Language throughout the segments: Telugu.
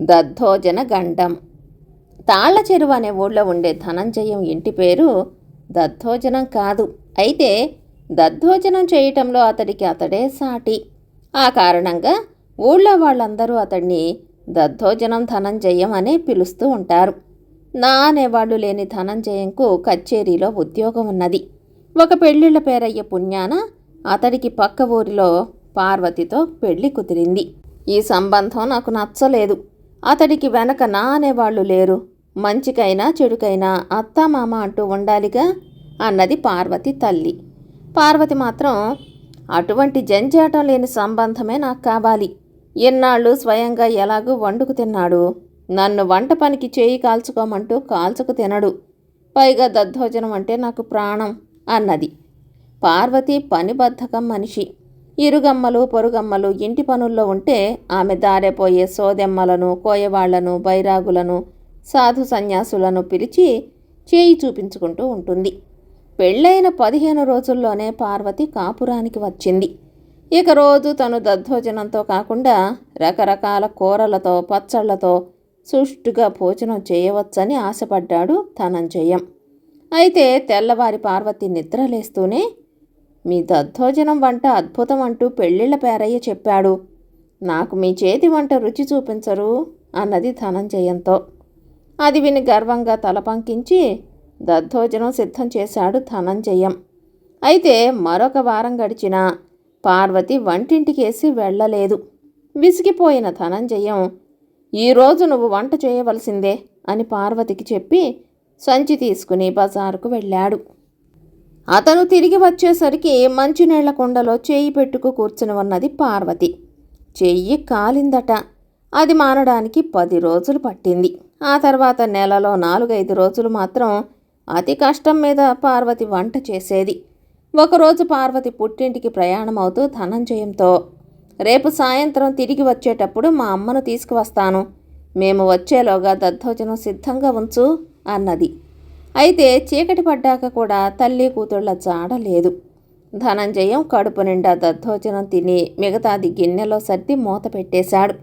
దద్దోజన గండం తాళ్ళ చెరువు అనే ఊళ్ళో ఉండే ధనంజయం ఇంటి పేరు దద్దోజనం కాదు. అయితే దద్దోజనం చేయటంలో అతడికి అతడే సాటి. ఆ కారణంగా ఊళ్ళో వాళ్ళందరూ అతడిని దద్దోజనం ధనంజయం అనే పిలుస్తూ ఉంటారు. నా అనేవాళ్ళు లేని ధనంజయంకు కచ్చేరీలో ఉద్యోగం ఉన్నది. ఒక పెళ్ళిళ్ళ పేరయ్య పుణ్యాన అతడికి పక్క ఊరిలో పార్వతితో పెళ్ళి కుదిరింది. ఈ సంబంధం నాకు నచ్చలేదు. అతడికి వెనక నా అనేవాళ్ళు లేరు. మంచికైనా చెడుకైనా అత్తామామ అంటూ ఉండాలిగా అన్నది పార్వతి తల్లి. పార్వతి మాత్రం అటువంటి జంజాటం లేని సంబంధమే నాకు కావాలి. ఎన్నాళ్ళు స్వయంగా ఎలాగూ వండుకు తిన్నాడు. నన్ను వంట పనికి చేయి కాల్చుకోమంటూ కాల్చుకు తినడు. పైగా దద్దోజనం అంటే నాకు ప్రాణం అన్నది. పార్వతి పనిబద్ధకం మనిషి. ఇరుగమ్మలు పొరుగమ్మలు ఇంటి పనుల్లో ఉంటే ఆమె దారెపోయే సోదెమ్మలను కోయవాళ్ళను బైరాగులను సాధు సన్యాసులను పిలిచి చేయి చూపించుకుంటూ ఉంటుంది. పెళ్ళైన పదిహేను రోజుల్లోనే పార్వతి కాపురానికి వచ్చింది. ఇక రోజు తను దద్దోజనంతో కాకుండా రకరకాల కూరలతో పచ్చళ్ళతో సుష్టుగా భోజనం చేయవచ్చని ఆశపడ్డాడు ధనంజయం. అయితే తెల్లవారి పార్వతి నిద్రలేస్తూనే మీ దద్దోజనం వంట అద్భుతం అంటూ పెళ్ళిళ్ళ పేరయ్య చెప్పాడు. నాకు మీ చేతి వంట రుచి చూపించరు అన్నది ధనంజయంతో. అది విని గర్వంగా తల పంకించి దద్దోజనం సిద్ధం చేశాడు ధనంజయం. అయితే మరొక వారం గడిచినా పార్వతి వంటింటికేసి వెళ్ళలేదు. విసిగిపోయిన ధనంజయం ఈరోజు నువ్వు వంట చేయవలసిందే అని పార్వతికి చెప్పి సంచి తీసుకుని బజారుకు వెళ్ళాడు. అతను తిరిగి వచ్చేసరికి మంచినీళ్ళ కుండలో చేయి పెట్టుకు కూర్చుని ఉన్నది పార్వతి. చెయ్యి కాలిందట. అది మానడానికి పది రోజులు పట్టింది. ఆ తర్వాత నెలలో నాలుగైదు రోజులు మాత్రం అతి కష్టం మీద పార్వతి వంట చేసేది. ఒకరోజు పార్వతి పుట్టింటికి ప్రయాణం అవుతూ ధనంజయంతో రేపు సాయంత్రం తిరిగి వచ్చేటప్పుడు మా అమ్మను తీసుకువస్తాను. మేము వచ్చేలోగా దద్దోజనం సిద్ధంగా ఉంచు అన్నది. అయితే చీకటి పడ్డాక కూడా తల్లి కూతుళ్ళ జాడ లేదు. ధనంజయం కడుపు నిండా దద్దోజనం తిని మిగతాది గిన్నెలో సర్ది మూత పెట్టేశాడు.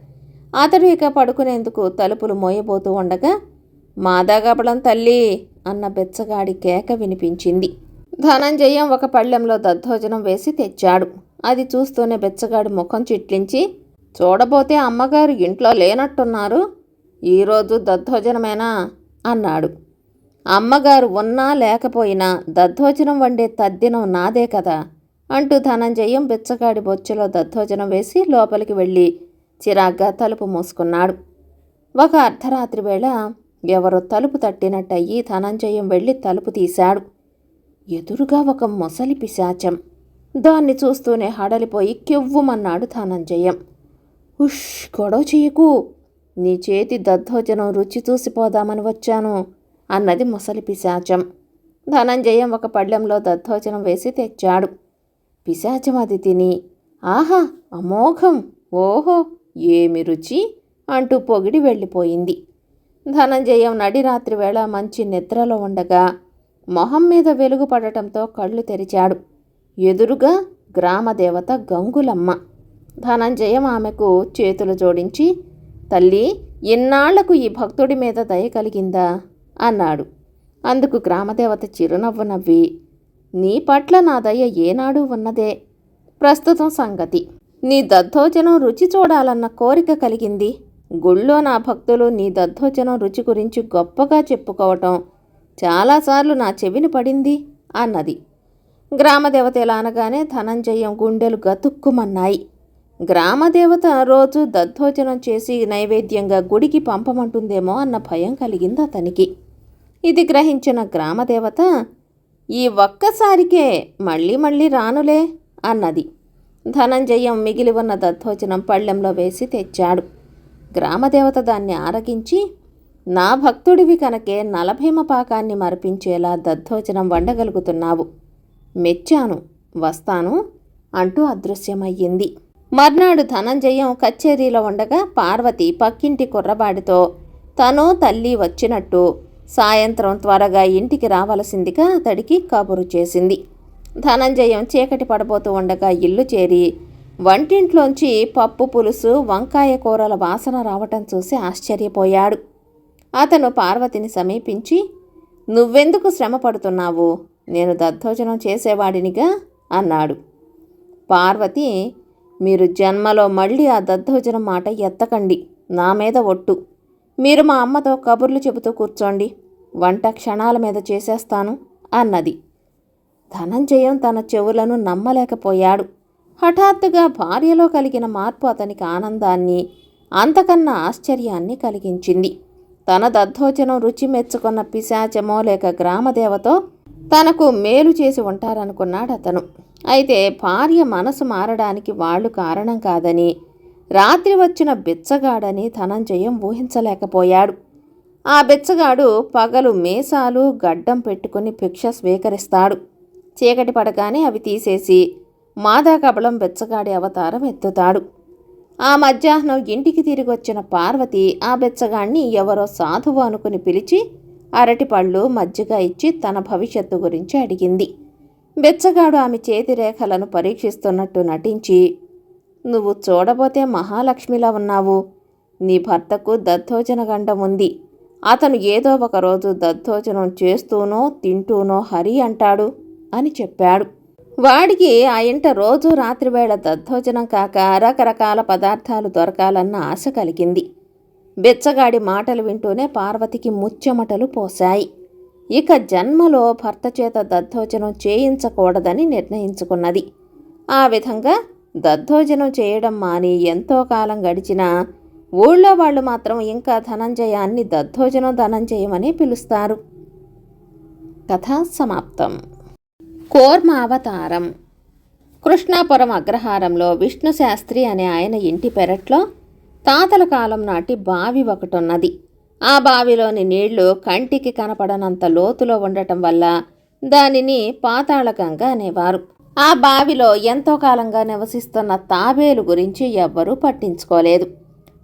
అతడు ఇక పడుకునేందుకు తలుపులు మోయబోతూ ఉండగా మాదాగపడం తల్లి అన్న బెచ్చగాడి కేక వినిపించింది. ధనంజయం ఒక పళ్ళెంలో దద్దోజనం వేసి తెచ్చాడు. అది చూస్తూనే బెచ్చగాడి ముఖం చిట్లించి చూడబోతే అమ్మగారు ఇంట్లో లేనట్టున్నారు. ఈరోజు దద్దోజనమేనా? అన్నాడు. అమ్మగారు ఉన్నా లేకపోయినా దద్దోజనం వండే తద్దినం నాదే కదా అంటూ ధనంజయం బిచ్చగాడి బొచ్చులో దద్దోజనం వేసి లోపలికి వెళ్ళి చిరాగ్గా తలుపు మూసుకున్నాడు. ఒక అర్ధరాత్రి వేళ ఎవరో తలుపు తట్టినట్టయి ధనంజయం వెళ్ళి తలుపు తీశాడు. ఎదురుగా ఒక మొసలి పిశాచం. దాన్ని చూస్తూనే హడలిపోయి కెవ్వుమన్నాడు ధనంజయం. ఉష్ గొడవ చేయకు. నీ చేతి దద్దోజనం రుచి చూసిపోదామని వచ్చాను. అన్నది ముసలి పిశాచం. ధనంజయం ఒక పళ్ళెంలో దత్తోచనం వేసి తెచ్చాడు. పిశాచం అది తిని ఆహా అమోఘం! ఓహో ఏమి రుచి! అంటూ పొగిడి వెళ్ళిపోయింది. ధనంజయం నడిరాత్రి వేళ మంచి నిద్రలో ఉండగా మొహం మీద వెలుగు పడటంతో కళ్ళు తెరిచాడు. ఎదురుగా గ్రామదేవత గంగులమ్మ! ధనంజయం ఆమెకు చేతులు జోడించి తల్లి ఇన్నాళ్ళకు ఈ భక్తుడి మీద దయ కలిగిందా? అన్నాడు. అందుకు గ్రామదేవత చిరునవ్వు నవ్వి నీ పట్ల నా దయ ఏనాడు ఉన్నదే. ప్రస్తుతం సంగతి. నీ దద్దోజనం రుచి చూడాలన్న కోరిక కలిగింది. గుళ్ళో నా భక్తులు నీ దద్దోజనం రుచి గురించి గొప్పగా చెప్పుకోవటం చాలాసార్లు నా చెవిని పడింది అన్నది. గ్రామదేవత ఇలా అనగానే ధనంజయం గుండెలు గతుక్కుమన్నాయి. గ్రామదేవత రోజు దద్దోజనం చేసి నైవేద్యంగా గుడికి పంపమంటుందేమో అన్న భయం కలిగింది అతనికి. ఇది గ్రహించిన గ్రామదేవత ఈ ఒక్కసారికే మళ్ళీ మళ్ళీ రానులే అన్నది. ధనంజయం మిగిలి ఉన్న దద్దోజనం పళ్ళెంలో వేసి తెచ్చాడు. గ్రామదేవత దాన్ని ఆరగించి నా భక్తుడివి కనుకే నలభీమ పాకాన్ని మరిపించేలా దద్దోచనం వండగలుగుతున్నావు. మెచ్చాను వస్తాను అంటూ అదృశ్యమయ్యింది. మర్నాడు ధనంజయం కచేరీలో ఉండగా పార్వతి పక్కింటి కుర్రబాడితో తను తల్లి వచ్చినట్టు సాయంత్రం త్వరగా ఇంటికి రావలసిందిగా అతడికి కబురు చేసింది. ధనంజయం చీకటి పడబోతూ ఉండగా ఇల్లు చేరి వంటింట్లోంచి పప్పు పులుసు వంకాయ కూరల వాసన రావటం చూసి ఆశ్చర్యపోయాడు. అతను పార్వతిని సమీపించి నువ్వెందుకు శ్రమ పడుతున్నావు? నేను దద్దోజనం చేసేవాడినిగా అన్నాడు. పార్వతి మీరు జన్మలో మళ్ళీ ఆ దద్దోజనం మాట ఎత్తకండి. నా మీద ఒట్టు. మీరు మా అమ్మతో కబుర్లు చెబుతూ కూర్చోండి. వంట క్షణాల మీద చేసేస్తాను అన్నది. ధనంజయం తన చెవులను నమ్మలేకపోయాడు. హఠాత్తుగా భార్యలో కలిగిన మార్పు అతనికి ఆనందాన్ని అంతకన్నా ఆశ్చర్యాన్ని కలిగించింది. తన దద్దోజనం రుచి మెచ్చుకున్న పిశాచమో లేక గ్రామదేవతో తనకు మేలు చేసి ఉంటారనుకున్నాడు అతను అయితే భార్య మనసు మారడానికి వాళ్ళు కారణం కాదని రాత్రి వచ్చిన బిచ్చగాడని ధనంజయం ఊహించలేకపోయాడు. ఆ బిచ్చగాడు పగలు మేసాలు గడ్డం పెట్టుకుని భిక్ష స్వీకరిస్తాడు. చీకటి పడగానే అవి తీసేసి మాదాకబలం బెచ్చగాడి అవతారం ఎత్తుతాడు. ఆ మధ్యాహ్నం ఇంటికి తిరిగి వచ్చిన పార్వతి ఆ బెచ్చగాణ్ణి ఎవరో సాధువు అనుకుని పిలిచి అరటిపళ్ళు మజ్జిగ ఇచ్చి తన భవిష్యత్తు గురించి అడిగింది. బెచ్చగాడు ఆమె చేతి రేఖలను పరీక్షిస్తున్నట్టు నటించి నువ్వు చూడబోతే మహాలక్ష్మిలా ఉన్నావు. నీ భర్తకు దద్దోజన గండం ఉంది. అతను ఏదో ఒక రోజు దద్దోజనం చేస్తూనో తింటూనో హరి అంటాడు అని చెప్పాడు. వాడికి ఆ ఇంట రోజు రాత్రివేళ దద్దోజనం కాక రకరకాల పదార్థాలు దొరకాలన్న ఆశ కలిగింది. బెచ్చగాడి మాటలు వింటూనే పార్వతికి ముచ్చెమటలు పోశాయి. ఇక జన్మలో భర్త చేత దద్దోజనం చేయించకూడదని నిర్ణయించుకున్నది. ఆ విధంగా దద్దోజనం చేయడం మాని ఎంతో కాలం గడిచినా ఊళ్ళో వాళ్ళు మాత్రం ఇంకా ధనంజయాన్ని దద్దోజనం ధనంజయమని పిలుస్తారు. కథ సమాప్తం. కోర్మ అవతారం కృష్ణాపురం అగ్రహారంలో విష్ణు శాస్త్రి అనే ఆయన ఇంటి పెరట్లో తాతల కాలం నాటి బావి ఒకటున్నది. ఆ బావిలోని నీళ్ళు కంటికి కనపడనంత లోతులో ఉండటం వల్ల దానిని పాతాళగంగ అనేవారు. ఆ బావిలో ఎంతో కాలంగా నివసిస్తున్న తాబేలు గురించి ఎవ్వరూ పట్టించుకోలేదు.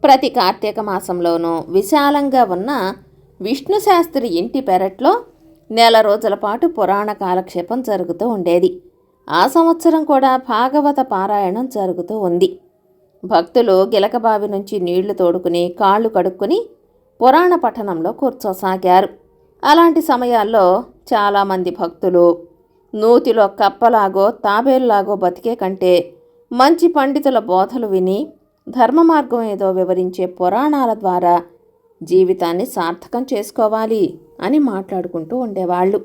ప్రతి కార్తీక మాసంలోనూ విశాలంగా ఉన్న విష్ణు శాస్త్రి ఇంటి పెరట్లో నెల రోజుల పాటు పురాణ కాలక్షేపం జరుగుతూ ఉండేది. ఆ సంవత్సరం కూడా భాగవత పారాయణం జరుగుతూ ఉంది. భక్తులు గిలకబావి నుంచి నీళ్ళు తోడుకుని కాళ్ళు కడుక్కుని పురాణ పఠనంలో కూర్చోసాగారు. అలాంటి సమయాల్లో చాలామంది భక్తులు నూతిలో కప్పలాగో తాబేల్లాగో బతికే కంటే మంచి పండితుల బోధలు విని ధర్మ మార్గం ఏదో వివరించే పురాణాల ద్వారా జీవితాన్ని సార్థకం చేసుకోవాలి అని మాట్లాడుకుంటూ ఉండేవాళ్ళు.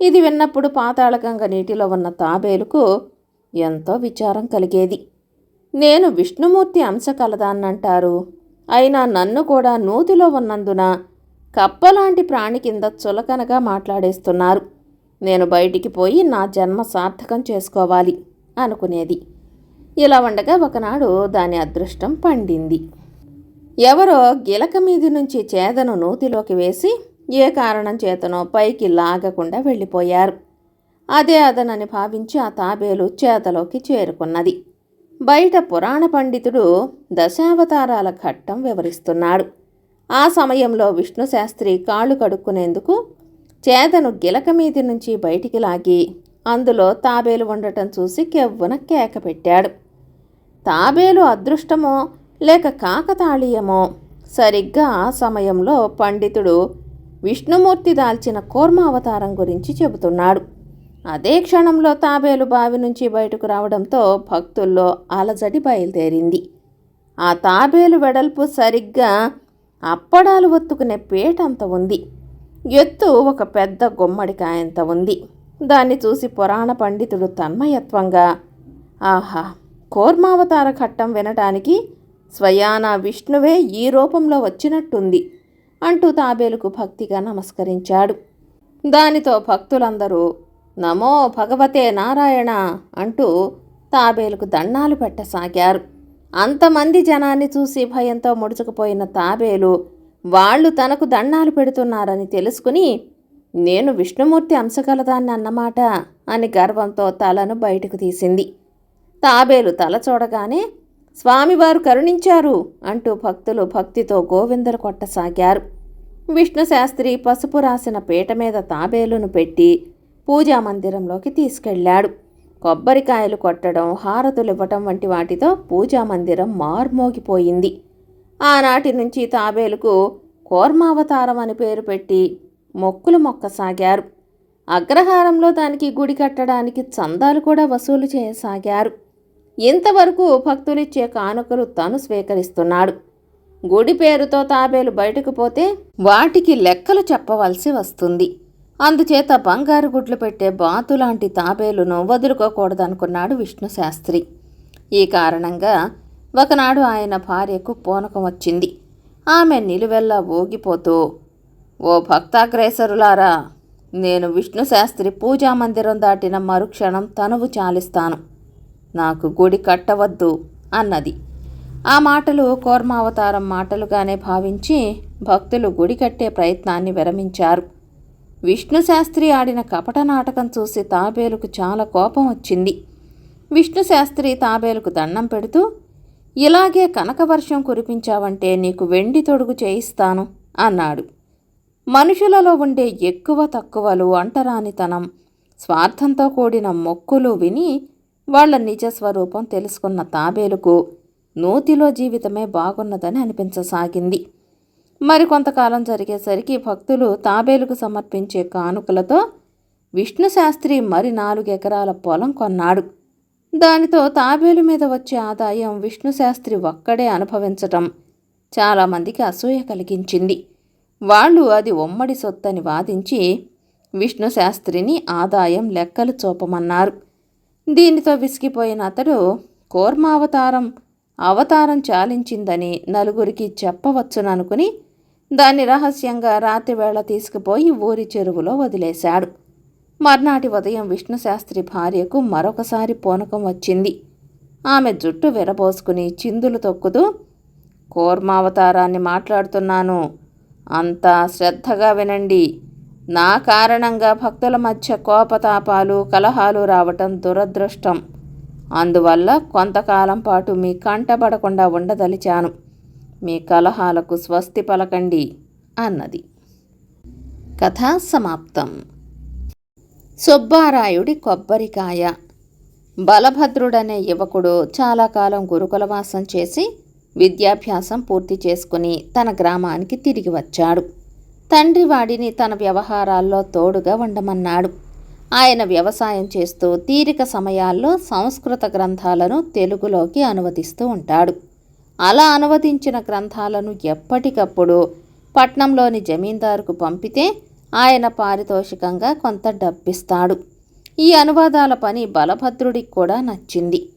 ఇది విన్నప్పుడు పాతాళగంగ నీటిలో ఉన్న తాబేలుకు ఎంతో విచారం కలిగేది. నేను విష్ణుమూర్తి అంశ కలదాన్నంటారు. అయినా నన్ను కూడా నూతిలో ఉన్నందున కప్పలాంటి ప్రాణి కింద చులకనగా మాట్లాడేస్తున్నారు. నేను బయటికి పోయి నా జన్మ సార్థకం చేసుకోవాలి అనుకునేది. ఇలా ఉండగా ఒకనాడు దాని అదృష్టం పండింది. ఎవరో గిలక మీది నుంచి చేదను నూతిలోకి వేసి ఏ కారణం చేతనో పైకి లాగకుండా వెళ్ళిపోయారు. అదే అదనని భావించి ఆ తాబేలు చేతలోకి చేరుకున్నది. బయట పురాణ పండితుడు దశావతారాల ఘట్టం వివరిస్తున్నాడు. ఆ సమయంలో విష్ణు శాస్త్రి కాళ్ళు కడుక్కునేందుకు చేదను గిలక మీది నుంచి బయటికి లాగి అందులో తాబేలు ఉండటం చూసి కెవ్వున కేక పెట్టాడు. తాబేలు అదృష్టమో లేక కాకతాళీయమో సరిగ్గా ఆ సమయంలో పండితుడు విష్ణుమూర్తి దాల్చిన కూర్మావతారం గురించి చెబుతున్నాడు. అదే క్షణంలో తాబేలు బావి నుంచి బయటకు రావడంతో భక్తుల్లో అలజడి బయలుదేరింది. ఆ తాబేలు వెడల్పు సరిగ్గా అప్పడాలు ఒత్తుకునే పేటంత ఉంది. ఎత్తు ఒక పెద్ద గుమ్మడికాయంత ఉంది. దాన్ని చూసి పురాణ పండితుడు తన్మయత్వంగా ఆహా కోర్మావతార ఘట్టం వినటానికి స్వయానా విష్ణువే ఈ రూపంలో వచ్చినట్టుంది అంటూ తాబేలుకు భక్తిగా నమస్కరించాడు. దానితో భక్తులందరూ నమో భగవతే నారాయణ అంటూ తాబేలుకు దండాలు పెట్టసాగారు. అంతమంది జనాన్ని చూసి భయంతో ముడుచుకుపోయిన తాబేలు వాళ్ళు తనకు దండాలు పెడుతున్నారని తెలుసుకుని నేను విష్ణుమూర్తి అంశగలదాన్ని అన్నమాట అని గర్వంతో తలను బయటకు తీసింది. తాబేలు తల చూడగానే స్వామివారు కరుణించారు అంటూ భక్తులు భక్తితో గోవిందలు కొట్టసాగారు. విష్ణు శాస్త్రి పసుపు రాసిన పీట మీద తాబేలును పెట్టి పూజా మందిరంలోకి తీసుకెళ్ళాడు. కొబ్బరికాయలు కొట్టడం హారతులు ఇవ్వటం వంటి వాటితో పూజా మందిరం మార్మోగిపోయింది. ఆనాటి నుంచి తాబేలుకు కూర్మావతారం అని పేరు పెట్టి మొక్కులు మొక్కసాగారు. అగ్రహారంలో దానికి గుడి కట్టడానికి చందాలు కూడా వసూలు చేయసాగారు. ఇంతవరకు భక్తులిచ్చే కానుకలు తను స్వీకరిస్తున్నాడు. గుడి పేరుతో తాబేలు బయటకు పోతే వాటికి లెక్కలు చెప్పవలసి వస్తుంది. అందుచేత బంగారు గుడ్లు పెట్టే బాతు లాంటి తాబేలును వదులుకోకూడదనుకున్నాడు విష్ణు శాస్త్రి ఈ కారణంగా ఒకనాడు ఆయన భార్యకు పూనకం వచ్చింది. ఆమె నిలువెల్లా ఊగిపోతూ ఓ భక్తాగ్రేసరులారా నేను విష్ణు శాస్త్రి పూజా మందిరం దాటిన మరుక్షణం తనువు చాలిస్తాను. నాకు గుడి కట్టవద్దు అన్నది. ఆ మాటలు కోర్మావతారం మాటలుగానే భావించి భక్తులు గుడి కట్టే ప్రయత్నాన్ని విరమించారు. విష్ణు శాస్త్రి ఆడిన కపట నాటకం చూసి తాబేలుకు చాలా కోపం వచ్చింది. విష్ణు శాస్త్రి తాబేలుకు దండం పెడుతూ ఇలాగే కనకవర్షం కురిపించావంటే నీకు వెండి తొడుగు చేయిస్తాను అన్నాడు. మనుషులలో ఉండే ఎక్కువ తక్కువలు అంటరానితనం స్వార్థంతో కూడిన మొక్కులు విని వాళ్ళ నిజ స్వరూపం తెలుసుకున్న తాబేలుకు నూతిలో జీవితమే బాగున్నదని అనిపించసాగింది. మరికొంతకాలం జరిగేసరికి భక్తులు తాబేలుకు సమర్పించే కానుకలతో విష్ణుశాస్త్రి మరి నాలుగు ఎకరాల పొలం కొన్నాడు. దానితో తాబేలు మీద వచ్చే ఆదాయం విష్ణు శాస్త్రి ఒక్కడే అనుభవించటం చాలామందికి అసూయ కలిగించింది. వాళ్ళు అది ఉమ్మడి సొత్తని వాదించి విష్ణు శాస్త్రిని ఆదాయం లెక్కలు చూపమన్నారు. దీనితో విసిగిపోయిన అతడు కోర్మావతారం అవతారం చాలించిందని నలుగురికి చెప్పవచ్చుననుకుని దాన్ని రహస్యంగా రాత్రివేళ తీసుకుపోయి ఊరి చెరువులో వదిలేశాడు. మర్నాటి ఉదయం విష్ణుశాస్త్రి భార్యకు మరొకసారి పూనకం వచ్చింది. ఆమె జుట్టు విరబోసుకుని చిందులు తొక్కుతూ కూర్మావతారాన్ని మాట్లాడుతున్నాను. అంతా శ్రద్ధగా వినండి. నా కారణంగా భక్తుల మధ్య కోపతాపాలు కలహాలు రావటం దురదృష్టం. అందువల్ల కొంతకాలం పాటు మీ కంటపడకుండా ఉండదలిచాను. మీ కలహాలకు స్వస్తి పలకండి అన్నది. కథ సమాప్తం. సుబ్బారాయుడి కొబ్బరికాయ. బలభద్రుడనే యువకుడు చాలా కాలం గురుకులవాసం చేసి విద్యాభ్యాసం పూర్తి చేసుకుని తన గ్రామానికి తిరిగి వచ్చాడు. తండ్రి వాడిని తన వ్యవహారాల్లో తోడుగా ఉండమన్నాడు. ఆయన వ్యవసాయం చేస్తూ తీరిక సమయాల్లో సంస్కృత గ్రంథాలను తెలుగులోకి అనువదిస్తూ ఉంటాడు. అలా అనువదించిన గ్రంథాలను ఎప్పటికప్పుడు పట్నంలోని జమీందారుకు పంపితే ఆయన పారితోషికంగా కొంత డబ్బిస్తాడు. ఈ అనువాదాల పని బలభద్రుడికి కూడా నచ్చింది.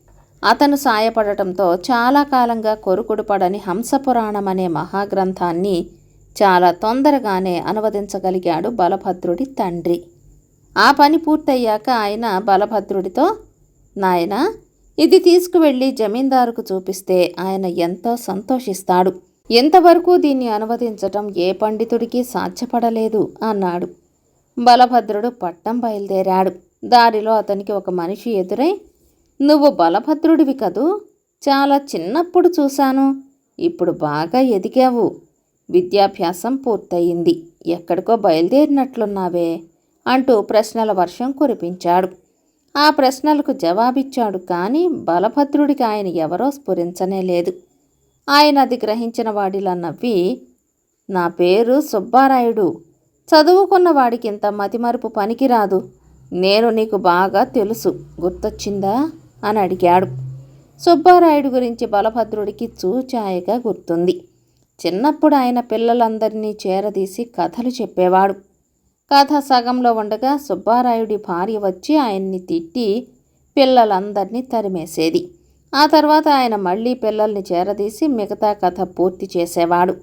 అతను సాయపడటంతో చాలా కాలంగా కొరుకుడు పడని హంసపురాణం అనే మహాగ్రంథాన్ని చాలా తొందరగానే అనువదించగలిగాడు బలభద్రుడి తండ్రి. ఆ పని పూర్తయ్యాక ఆయన బలభద్రుడితో నాయన ఇది తీసుకువెళ్ళి జమీందారుకు చూపిస్తే ఆయన ఎంతో సంతోషిస్తాడు. ఎంతవరకు దీన్ని అనువదించటం ఏ పండితుడికి సాధ్యపడలేదు అన్నాడు. బలభద్రుడు పట్టం బయలుదేరాడు. దారిలో అతనికి ఒక మనిషి ఎదురై నువ్వు బలభద్రుడివి కదూ? చాలా చిన్నప్పుడు చూశాను. ఇప్పుడు బాగా ఎదిగావు. విద్యాభ్యాసం పూర్తయింది. ఎక్కడికో బయలుదేరినట్లున్నావే అంటూ ప్రశ్నల వర్షం కురిపించాడు. ఆ ప్రశ్నలకు జవాబిచ్చాడు కానీ బలభద్రుడికి ఆయన ఎవరో స్ఫురించనే లేదు. ఆయన అది గ్రహించిన వాడిలా నవ్వి నా పేరు సుబ్బారాయుడు. చదువుకున్న వాడికి ఇంత మతిమరుపు పనికిరాదు. నేను నీకు బాగా తెలుసు. గుర్తొచ్చిందా? అని అడిగాడు. సుబ్బారాయుడు గురించి బలభద్రుడికి చూచాయగా గుర్తుంది. చిన్నప్పుడు ఆయన పిల్లలందరినీ చేరదీసి కథలు చెప్పేవాడు. కథ సగంలో ఉండగా సుబ్బారాయుడి భార్య వచ్చి ఆయన్ని తిట్టి పిల్లలందరినీ తరిమేసేది. ఆ తర్వాత ఆయన మళ్ళీ పిల్లల్ని చేరదీసి మిగతా కథ పూర్తి చేసేవాడు.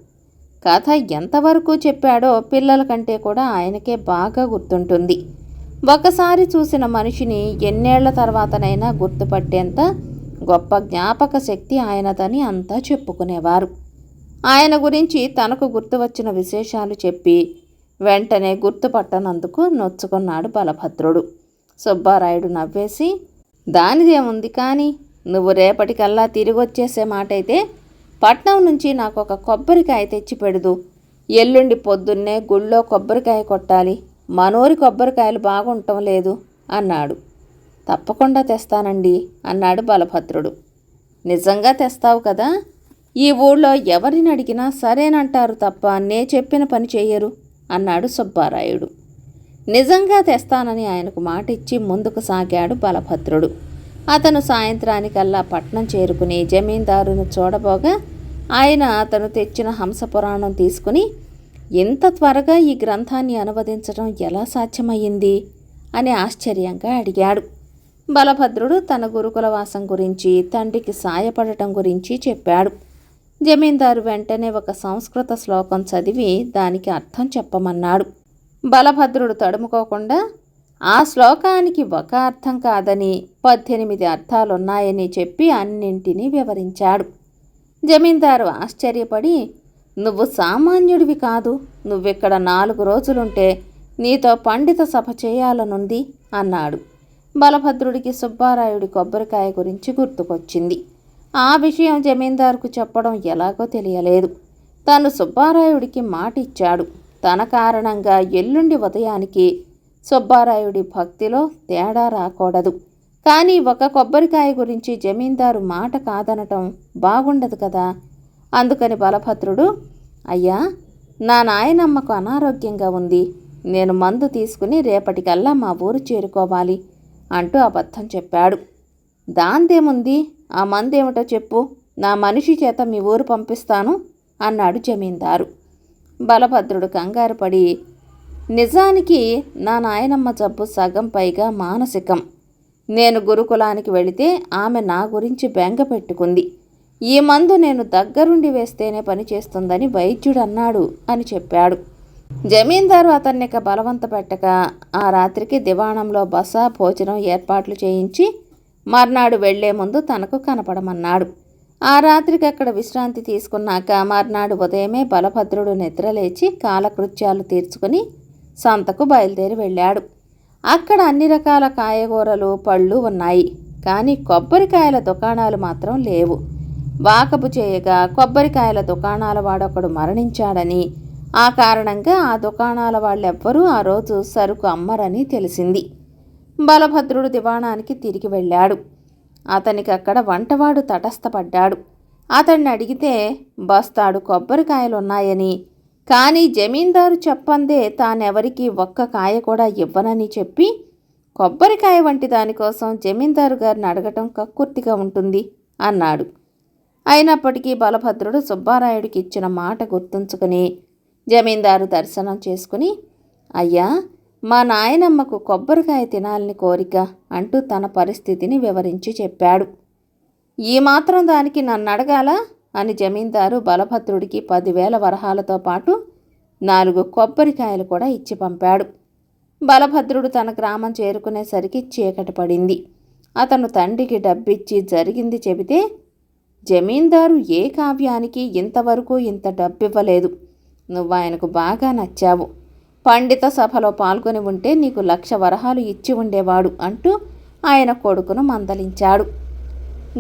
కథ ఎంతవరకు చెప్పాడో పిల్లల కంటే కూడా ఆయనకే బాగా గుర్తుంటుంది. ఒకసారి చూసిన మనిషిని ఎన్నేళ్ళ తర్వాతనైనా గుర్తుపట్టేంత గొప్ప జ్ఞాపక శక్తి ఆయనదని అంతా చెప్పుకునేవారు. ఆయన గురించి తనకు గుర్తు వచ్చిన విశేషాలు చెప్పి వెంటనే గుర్తుపట్టనందుకు నొచ్చుకున్నాడు బలభద్రుడు. సుబ్బారాయుడు నవ్వేసి దానిదేముంది కానీ నువ్వు రేపటికల్లా తిరిగి వచ్చేసే మాట అయితే పట్నం నుంచి నాకు ఒక కొబ్బరికాయ తెచ్చిపెడుదు. ఎల్లుండి పొద్దున్నే గుళ్ళో కొబ్బరికాయ కొట్టాలి. మనోరి కొబ్బరికాయలు బాగుండటం లేదు అన్నాడు. తప్పకుండా తెస్తానండి అన్నాడు బలభద్రుడు. నిజంగా తెస్తావు కదా? ఈ ఊళ్ళో ఎవరిని అడిగినా సరేనంటారు తప్ప నే చెప్పిన పని చెయ్యరు అన్నాడు సుబ్బారాయుడు. నిజంగా తెస్తానని ఆయనకు మాట ఇచ్చి ముందుకు సాగాడు బలభద్రుడు. అతను సాయంత్రానికల్లా పట్నం చేరుకుని జమీందారును చూడబోగా ఆయన అతను తెచ్చిన హంసపురాణం తీసుకుని ఇంత త్వరగా ఈ గ్రంథాన్ని అనువదించడం ఎలా సాధ్యమయ్యింది? అని ఆశ్చర్యంగా అడిగాడు. బలభద్రుడు తన గురుకులవాసం గురించి తండ్రికి సాయపడటం గురించి చెప్పాడు. జమీందారు వెంటనే ఒక సంస్కృత శ్లోకం చదివి దానికి అర్థం చెప్పమన్నాడు. బలభద్రుడు తడుముకోకుండా ఆ శ్లోకానికి ఒక అర్థం కాదని పద్దెనిమిది అర్థాలున్నాయని చెప్పి అన్నింటినీ వివరించాడు. జమీందారు ఆశ్చర్యపడి నువ్వు సామాన్యుడివి కాదు నువ్విక్కడ నాలుగు రోజులుంటే నీతో పండిత సభ చేయాలనుంది అన్నాడు. బలభద్రుడికి సుబ్బారాయుడి కొబ్బరికాయ గురించి గుర్తుకొచ్చింది. ఆ విషయం జమీందారుకు చెప్పడం ఎలాగో తెలియలేదు. తను సుబ్బారాయుడికి మాట ఇచ్చాడు తన కారణంగా ఎల్లుండి ఉదయానికి సుబ్బారాయుడి భక్తిలో తేడా రాకూడదు. కానీ ఒక కొబ్బరికాయ గురించి జమీందారు మాట కాదనటం బాగుండదు కదా? అందుకని బలభద్రుడు అయ్యా నా నాయనమ్మకు అనారోగ్యంగా ఉంది. నేను మందు తీసుకుని రేపటికల్లా మా ఊరు చేరుకోవాలి అంటూ అబద్ధం చెప్పాడు. దాందేముంది? ఆ మందేమిటో చెప్పు. నా మనిషి చేత మీ ఊరు పంపిస్తాను అన్నాడు జమీందారు. బలభద్రుడు కంగారు పడి నిజానికి నా నాయనమ్మ జబ్బు సగం పైగా మానసికం. నేను గురుకులానికి వెళితే ఆమె నా గురించి బెంగ పెట్టుకుంది. ఈ మందు నేను దగ్గరుండి వేస్తేనే పనిచేస్తుందని వైద్యుడు అన్నాడు అని చెప్పాడు. జమీందారు అతన్నిక బలవంత పెట్టక ఆ రాత్రికి దివాణంలో బస భోజనం ఏర్పాట్లు చేయించి మర్నాడు వెళ్ళే ముందు తనకు కనపడమన్నాడు. ఆ రాత్రికి అక్కడ విశ్రాంతి తీసుకున్నాక మర్నాడు ఉదయమే బలభద్రుడు నిద్రలేచి కాలకృత్యాలు తీర్చుకుని సంతకు బయలుదేరి వెళ్ళాడు. అక్కడ అన్ని రకాల కాయగూరలు పళ్ళు ఉన్నాయి. కానీ కొబ్బరికాయల దుకాణాలు మాత్రం లేవు. వాకపు చేయగా కొబ్బరికాయల దుకాణాల వాడొకడు మరణించాడని ఆ కారణంగా ఆ దుకాణాల వాళ్ళెవ్వరూ ఆ రోజు సరుకు అమ్మరని తెలిసింది. బలభద్రుడు దివాణానికి తిరిగి వెళ్ళాడు. అతనికి అక్కడ వంటవాడు తటస్థపడ్డాడు. అతన్ని అడిగితే బస్తాడు కొబ్బరికాయలున్నాయని కానీ జమీందారు చెప్పందే తానెవరికి ఒక్క కాయ కూడా ఇవ్వనని చెప్పి కొబ్బరికాయ వంటి దానికోసం జమీందారు గారిని అడగటం కక్కుర్తిగా ఉంటుంది అన్నాడు. అయినప్పటికీ బలభద్రుడు సుబ్బారాయుడికి ఇచ్చిన మాట గుర్తుంచుకుని జమీందారు దర్శనం చేసుకుని అయ్యా మా నాయనమ్మకు కొబ్బరికాయ తినాలని కోరిక అంటూ తన పరిస్థితిని వివరించి చెప్పాడు. ఈ మాత్రం దానికి నన్ను అడగాలా అని జమీందారు బలభద్రుడికి పదివేల వరహాలతో పాటు నాలుగు కొబ్బరికాయలు కూడా ఇచ్చి పంపాడు. బలభద్రుడు తన గ్రామం చేరుకునేసరికి చీకటి పడింది. అతను తండ్రికి డబ్బిచ్చి జరిగింది చెబితే జమీందారు ఏ కావ్యానికి ఇంతవరకు ఇంత డబ్బివ్వలేదు. నువ్వు ఆయనకు బాగా నచ్చావు. పండిత సభలో పాల్గొని ఉంటే నీకు లక్ష వరహాలు ఇచ్చి ఉండేవాడు అంటూ ఆయన కొడుకును మందలించాడు.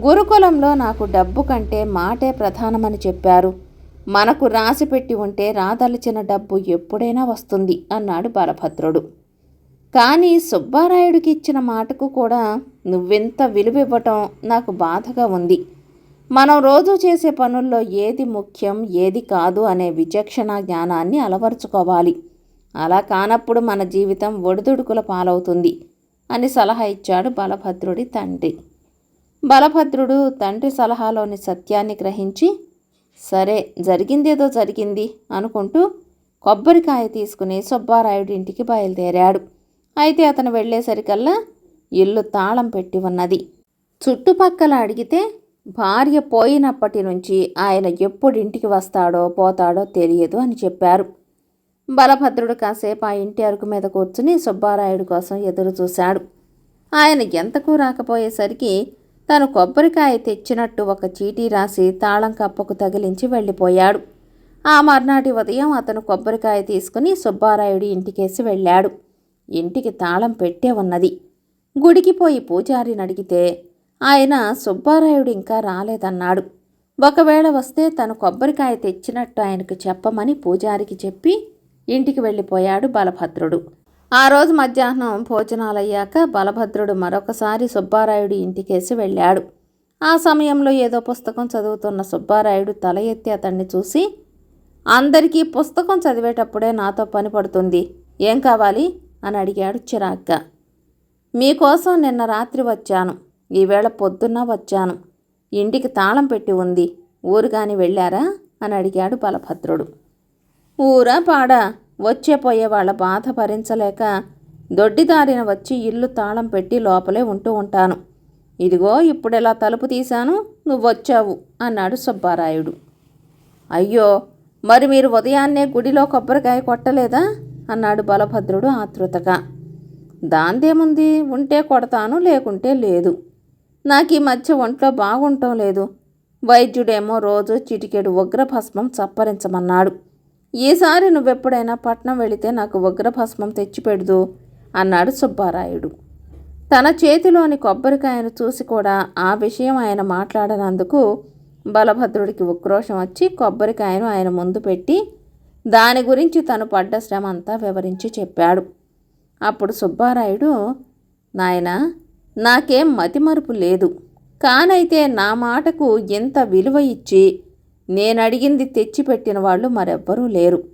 గురుకులంలో నాకు డబ్బు కంటే మాటే ప్రధానమని చెప్పారు. మనకు రాసిపెట్టి ఉంటే రాదలిచిన డబ్బు ఎప్పుడైనా వస్తుంది అన్నాడు బలభద్రుడు. కానీ సుబ్బారాయుడికి ఇచ్చిన మాటకు కూడా నువ్వెంత విలువివ్వటం నాకు బాధగా ఉంది. మనం రోజు చేసే పనుల్లో ఏది ముఖ్యం ఏది కాదు అనే విచక్షణ జ్ఞానాన్ని అలవరుచుకోవాలి. అలా కానప్పుడు మన జీవితం ఒడిదుడుకుల పాలవుతుంది అని సలహా ఇచ్చాడు బలభద్రుడి తండ్రి. బలభద్రుడు తండ్రి సలహాలోని సత్యాన్ని గ్రహించి సరే జరిగిందేదో జరిగింది అనుకుంటూ కొబ్బరికాయ తీసుకుని సుబ్బారాయుడి ఇంటికి బయలుదేరాడు. అయితే అతను వెళ్ళేసరికల్లా ఇల్లు తాళం పెట్టి ఉన్నది. చుట్టుపక్కల అడిగితే భార్య పోయినప్పటి నుంచి ఆయన ఎప్పుడు ఇంటికి వస్తాడో పోతాడో తెలియదు అని చెప్పారు. బలభద్రుడు కాసేపు ఆ ఇంటి అరుకు మీద కూర్చుని సుబ్బారాయుడు కోసం ఎదురు చూశాడు ఆయన ఎంతకు రాకపోయేసరికి తను కొబ్బరికాయ తెచ్చినట్టు ఒక చీటీ రాసి తాళం కప్పకు తగిలించి వెళ్ళిపోయాడు. ఆ మర్నాటి ఉదయం అతను కొబ్బరికాయ తీసుకుని సుబ్బారాయుడి ఇంటికేసి వెళ్ళాడు. ఇంటికి తాళం పెట్టే ఉన్నది. గుడికి పోయి పూజారిని అడిగితే ఆయన సుబ్బారాయుడు ఇంకా రాలేదన్నాడు. ఒకవేళ వస్తే తను కొబ్బరికాయ తెచ్చినట్టు ఆయనకు చెప్పమని పూజారికి చెప్పి ఇంటికి వెళ్ళిపోయాడు బలభద్రుడు. ఆ రోజు మధ్యాహ్నం భోజనాలయ్యాక బలభద్రుడు మరొకసారి సుబ్బారాయుడు ఇంటికేసి వెళ్ళాడు. ఆ సమయంలో ఏదో పుస్తకం చదువుతున్న సుబ్బారాయుడు తల ఎత్తి అతన్ని చూసి అందరికీ పుస్తకం చదివేటప్పుడే నాతో పని పడుతుంది. ఏం కావాలి? అని అడిగాడు చిరాగ్గా. మీకోసం నిన్న రాత్రి వచ్చాను. ఈవేళ పొద్దున్న వచ్చాను. ఇంటికి తాళం పెట్టి ఉంది. ఊరు కాని వెళ్ళారా? అని అడిగాడు బలభద్రుడు. ఊరా పాడా? వచ్చే పోయే వాళ్ళ బాధ భరించలేక దొడ్డిదారిన వచ్చి ఇల్లు తాళం పెట్టి లోపలే ఉంటూ ఉంటాను. ఇదిగో ఇప్పుడెలా తలుపు తీశాను? నువ్వొచ్చావు అన్నాడు సుబ్బారాయుడు. అయ్యో మరి మీరు ఉదయాన్నే గుడిలో కొబ్బరికాయ కొట్టలేదా? అన్నాడు బలభద్రుడు ఆతృతగా దాందేముంది? ఉంటే కొడతాను లేకుంటే లేదు. నాకు ఈ మధ్య ఒంట్లో బాగుంటం లేదు. వైద్యుడేమో రోజు చిటికెడు ఉగ్రభస్మం చప్పరించమన్నాడు. ఈసారి నువ్వెప్పుడైనా పట్నం వెళితే నాకు ఉగ్రభస్మం తెచ్చిపెడుదు అన్నాడు సుబ్బారాయుడు. తన చేతిలోని కొబ్బరికాయను చూసి కూడా ఆ విషయం ఆయన మాట్లాడనందుకు బలభద్రుడికి ఉక్రోషం వచ్చి కొబ్బరికాయను ఆయన ముందు పెట్టి దాని గురించి తను పడ్డ శ్రమ అంతా వివరించి చెప్పాడు. అప్పుడు సుబ్బారాయుడు నాయన నాకేం మతిమరుపు లేదు. కానైతే నా మాటకు ఎంత విలువ ఇచ్చి నేను అడిగింది తెచ్చిపెట్టిన వాళ్ళు మరెవ్వరూ లేరు.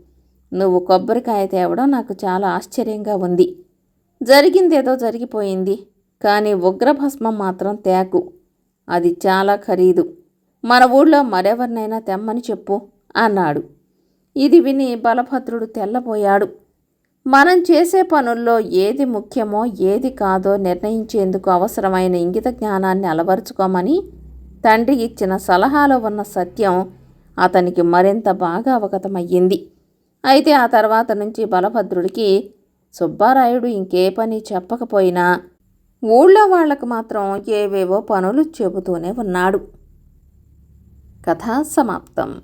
నువ్వు కొబ్బరికాయ తేవడం నాకు చాలా ఆశ్చర్యంగా ఉంది. జరిగిందేదో జరిగిపోయింది కానీ ఉగ్రభస్మం మాత్రం తేకు. అది చాలా ఖరీదు. మన ఊళ్ళో మరెవరినైనా తెమ్మని చెప్పు అన్నాడు. ఇది విని బలభద్రుడు తెల్లబోయాడు. మనం చేసే పనుల్లో ఏది ముఖ్యమో ఏది కాదో నిర్ణయించేందుకు అవసరమైన ఇంగిత జ్ఞానాన్ని అలవరుచుకోమని తండ్రి ఇచ్చిన సలహాలో ఉన్న సత్యం అతనికి మరింత బాగా అవగతమయ్యింది. అయితే ఆ తర్వాత నుంచి బలభద్రుడికి సుబ్బారాయుడు ఇంకే పని చెప్పకపోయినా ఊళ్ళో వాళ్ళకు మాత్రం ఏవేవో పనులు చెబుతూనే ఉన్నాడు. కథ సమాప్తం.